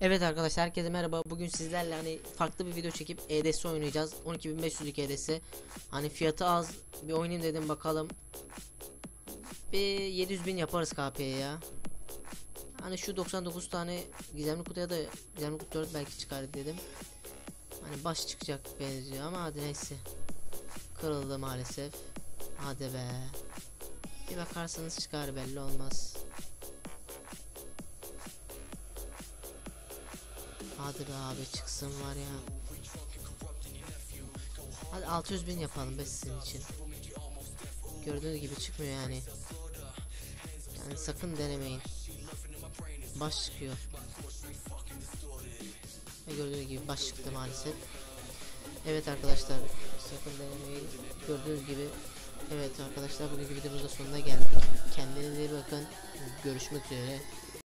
Evet arkadaşlar herkese merhaba. Bugün sizlerle hani farklı bir video çekip EDS oynayacağız. 12500'lük EDS. Hani fiyatı az. Bir oynayayım dedim bakalım. Bir 700 bin yaparız KP'ye ya. Hani şu 99 tane gizemli kutuya da gizemli kutu 4 belki çıkar dedim. Hani baş çıkacak benziyor ama hadi neyse. Kırıldı maalesef. Hadi be. Bir bakarsanız çıkar belli olmaz. Hadi be abi çıksın var ya. Hadi 600 bin yapalım be sizin için. Gördüğünüz gibi çıkmıyor yani. Yani sakın denemeyin. Baş çıkıyor. Ve gördüğünüz gibi baş çıktı maalesef. Evet arkadaşlar sakın denemeyin. Gördüğünüz gibi Evet arkadaşlar bugünkü videomuzda sonuna geldik. Kendinize iyi bakın. Görüşmek üzere.